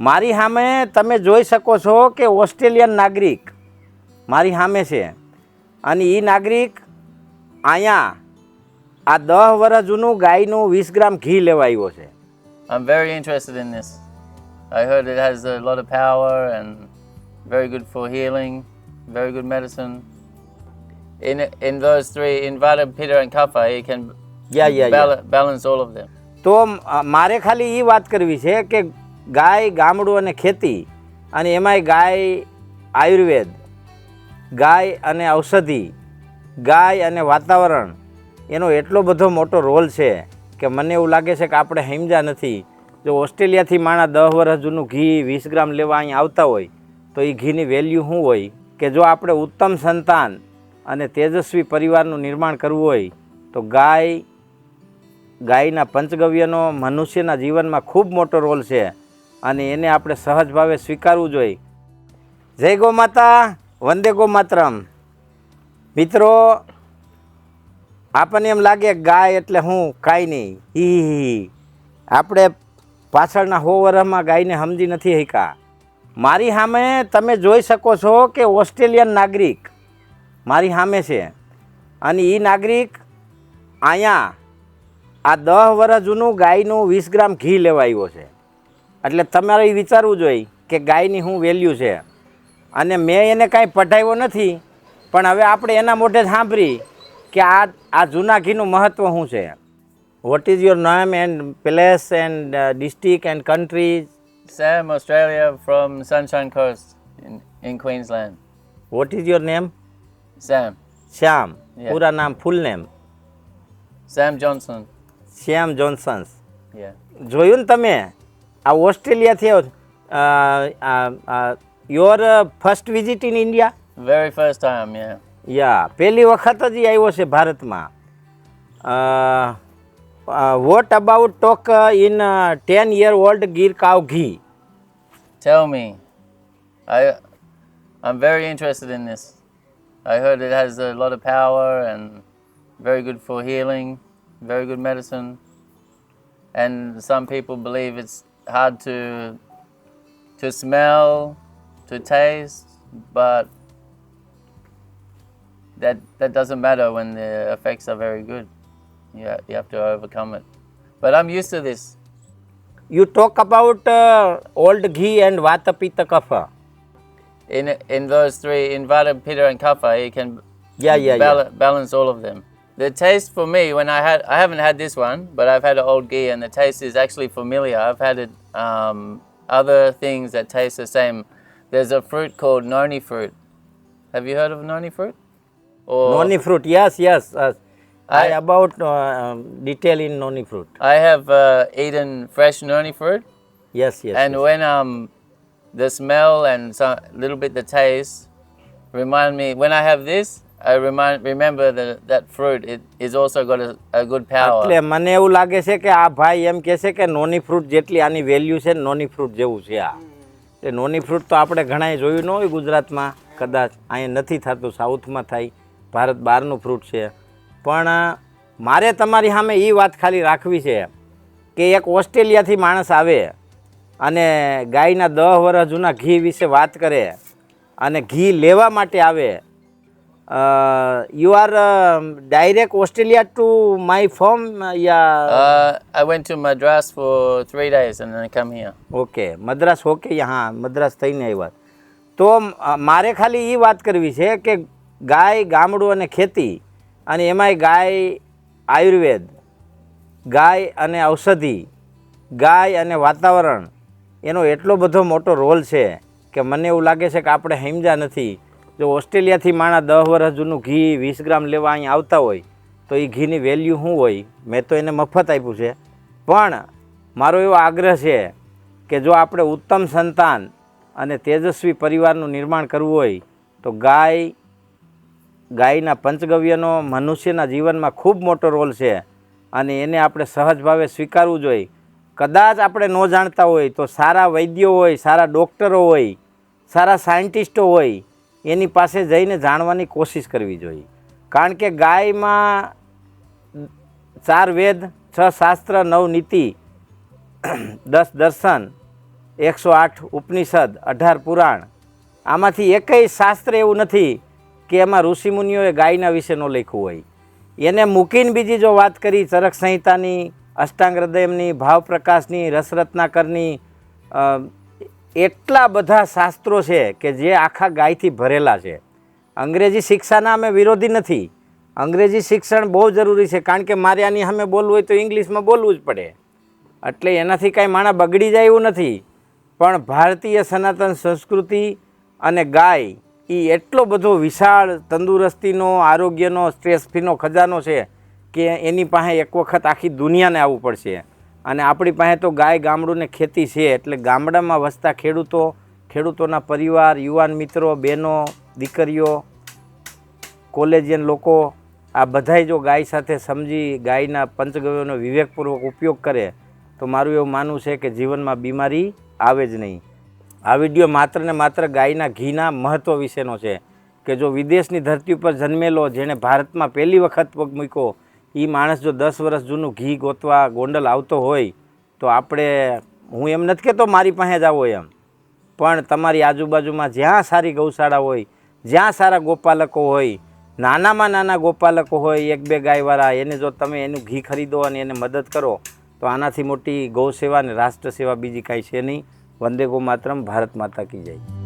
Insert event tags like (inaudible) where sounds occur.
મારી સામે તમે જોઈ શકો છો કે ઓસ્ટ્રેલિયન નાગરિક મારી સામે છે અને એ નાગરિક અહીંયા આ દહ વર્ષ જૂનું ગાયનું વીસ ગ્રામ ઘી લેવા આવ્યો છે I'm very interested in this. I heard it has a lot of power and very good for healing, very good medicine. In in those three, in Vata, Pitta, and Kapha, he can Yeah, yeah, yeah. balance all of them. તો મારે ખાલી એ વાત કરવી છે કે ગાય, ગામડું અને ખેતી અને એમાંય ગાય, આયુર્વેદ, ગાય અને ઔષધિ, ગાય અને વાતાવરણ, એનો એટલો બધો મોટો રોલ છે કે મને એવું લાગે છે કે આપણે સમજ્યા નથી. જો ઓસ્ટ્રેલિયાથી માણા દસ વર્ષ જૂનું ઘી વીસ ગ્રામ લેવા અહીં આવતા હોય, તો એ ઘીની વેલ્યુ શું હોય? કે જો આપણે ઉત્તમ સંતાન અને તેજસ્વી પરિવારનું નિર્માણ કરવું હોય, તો ગાય, ગાયના પંચગવ્યનો મનુષ્યના જીવનમાં ખૂબ મોટો રોલ છે. અને એને આપણે સહજ ભાવે સ્વીકારવું જોઈએ. જય ગો માતા, વંદે ગો માતરમ. મિત્રો, આપણને એમ લાગે ગાય એટલે હું કાંઈ નહીં. હી. આપણે પાછળના હોવરમાં ગાયને સમજી નથી શક્યા. મારી સામે તમે જોઈ શકો છો કે ઓસ્ટ્રેલિયન નાગરિક મારી સામે છે. અને એ નાગરિક અહીંયા આ દહ વર્ષ જૂનું ગાયનું વીસ ગ્રામ ઘી લેવા આવ્યો છે. એટલે તમારે એ વિચારવું જોઈએ કે ગાયની શું વેલ્યુ છે. અને મેં એને કાંઈ પઢાવ્યો નથી પણ હવે આપણે એના મોઢે સાંભળી કે આ આ જૂના ઘીનું મહત્ત્વ શું છે. વોટ ઇઝ યોર નામ and place and district and country Sam, Australia, from Sunshine Coast in, in Queensland. What is your name Sam, Shyam Yeah. પૂરા નામ full name Sam Johnson. Shyam Johnsons Yeah. જોયું ને તમે? આ ઓસ્ટ્રેલિયાથી your first visit in India Very first time, yeah. Yeah પહેલી વખત જ ઈ આવ્યો છે ભારતમાં what about talk in ten year old Gir cow ghee Tell me. I I'm very interested in this. I heard it has a lot of power and very good for healing, very good medicine. And some people believe it's hard to to smell, to taste, but that that doesn't matter when the effects are very good. You, you have to overcome it. But I'm used to this. You talk about uh, old ghee and vata pitta kapha. In in those three, in vata pitta and kapha, you can yeah yeah, bal- yeah. balance all of them. The taste for me, when I had, I haven't had this one, but I've had an old ghee, and the taste is actually familiar. I've had it, um, other things that taste the same. There's a fruit called noni fruit. Have you heard of noni fruit? Or Noni fruit, yes, yes. I, I about uh, um, detail in noni fruit. I have uh, eaten fresh noni fruit, Yes, yes. and yes. when um, the smell and a little bit the taste remind me when I have this, I remind remember that that fruit. It is also got a, a good power. એટલે મને એવું લાગે છે કે આ ભાઈ એમ કહે છે કે નોની ફ્રૂટ જેટલી આની વેલ્યુ છે નોની ફ્રૂટ જેવું છે આ. એ નોની ફ્રૂટ તો આપણે ઘણાય જોયું ન હોય ગુજરાતમાં. કદાચ અહીંયા નથી થતું સાઉથમાં થાય. ભારત બહારનું ફ્રૂટ છે. પણ મારે તમારી સામે એ વાત ખાલી રાખવી છે કે એક ઓસ્ટ્રેલિયાથી માણસ આવે અને ગાયના દહ વર્ષ જૂના ઘી વિશે વાત કરે અને ઘી લેવા માટે આવે you are direct Australia to my farm yeah Uh, I went to Madras for three days and then I come here. Okay Madras okay હા મદ્રાસ થઈને આવ્યા. તો મારે ખાલી એ વાત કરવી છે કે ગાય ગામડું અને ખેતી અને એમાંય ગાય આયુર્વેદ ગાય અને ઔષધિ ગાય અને વાતાવરણ એનો એટલો બધો મોટો રોલ છે કે મને એવું લાગે છે કે આપણે સમજ્યા નથી. જો ઓસ્ટ્રેલિયાથી માણા દસ વર્ષ જૂનું ઘી વીસ ગ્રામ લેવા અહીં આવતા હોય, તો એ ઘીની વેલ્યુ શું હોય? મેં તો એને મફત આપ્યું છે. પણ મારો એવો આગ્રહ છે કે જો આપણે ઉત્તમ સંતાન અને તેજસ્વી પરિવારનું નિર્માણ કરવું હોય, તો ગાય, ગાયના પંચગવ્યનો મનુષ્યના જીવનમાં ખૂબ મોટો રોલ છે અને એને આપણે સહજ ભાવે સ્વીકારવું જોઈએ. કદાચ આપણે ન જાણતા હોય તો સારા વૈદ્યો હોય, સારા ડૉક્ટરો હોય, સારા સાયન્ટિસ્ટો હોય એની પાસે જઈને જાણવાની કોશિશ કરવી જોઈએ. કારણ કે ગાયમાં ચાર વેદ, છ શાસ્ત્ર, નવ નીતિ, (clears throat) દસ દર્શન, એકસો આઠ ઉપનિષદ, અઢાર પુરાણ, આમાંથી એકેય શાસ્ત્ર એવું નથી કે એમાં ઋષિમુનિઓએ ગાયના વિશે લખ્યું હોય. એને મૂકીને બીજી જો વાત કરી, ચરક સંહિતાની, અષ્ટાંગ હૃદયમની ભાવપ્રકાશની રસરત્નાકરની એટલા બધા શાસ્ત્રો છે કે જે આખા ગાયથી ભરેલા છે. અંગ્રેજી શિક્ષાના અમે વિરોધી નથી. અંગ્રેજી શિક્ષણ બહુ જરૂરી છે, કારણ કે મારે આની સામે બોલવું હોય તો ઇંગ્લિશમાં બોલવું જ પડે. એટલે એનાથી કાંઈ માણા બગડી જાય એવું નથી. પણ ભારતીય સનાતન સંસ્કૃતિ અને ગાય એ એટલો બધો વિશાળ, તંદુરસ્તીનો, આરોગ્યનો સ્ટ્રેસ ફીનો ખજાનો છે કે એની પાસે એક વખત આખી દુનિયાને આવવું પડશે. અને આપણી પાસે તો ગાય ગામડું ખેતી છે, એટલે ગામડામાં વસતા ખેડૂતો, ખેડૂતોના પરિવાર, યુવાન મિત્રો, બહેનો, દીકરીઓ, કોલેજિયન લોકો, આ બધાય જો ગાય સાથે સમજી ગાયના પંચગવ્યોનો વિવેકપૂર્વક ઉપયોગ કરે, તો મારું એવું માનવું છે કે જીવનમાં બીમારી આવે જ નહીં. આ વીડિયો માત્ર ને માત્ર ગાયના ઘીના મહત્ત્વ વિશેનો છે, કે જો વિદેશની ધરતી ઉપર જન્મેલો જેણે ભારતમાં પહેલી વખત પગ મૂક્યો એ માણસ જો દસ વર્ષ જૂનું ઘી ગોતવા ગોંડલ આવતો હોય, તો આપણે, હું એમ નથી કહેતો મારી પાસે જ આવો એમ. પણ તમારી આજુબાજુમાં જ્યાં સારી ગૌશાળા હોય, જ્યાં સારા ગોપાલકો હોય, નાનામાં નાના ગોપાલકો હોય, એક બે ગાયવાળા, એને જો તમે એનું ઘી ખરીદો અને એને મદદ કરો, તો આનાથી મોટી ગૌ સેવા અને રાષ્ટ્ર સેવા બીજી કાંઈ છે નહીં. વંદે ગો માતરમ ભારત માતા કી જય.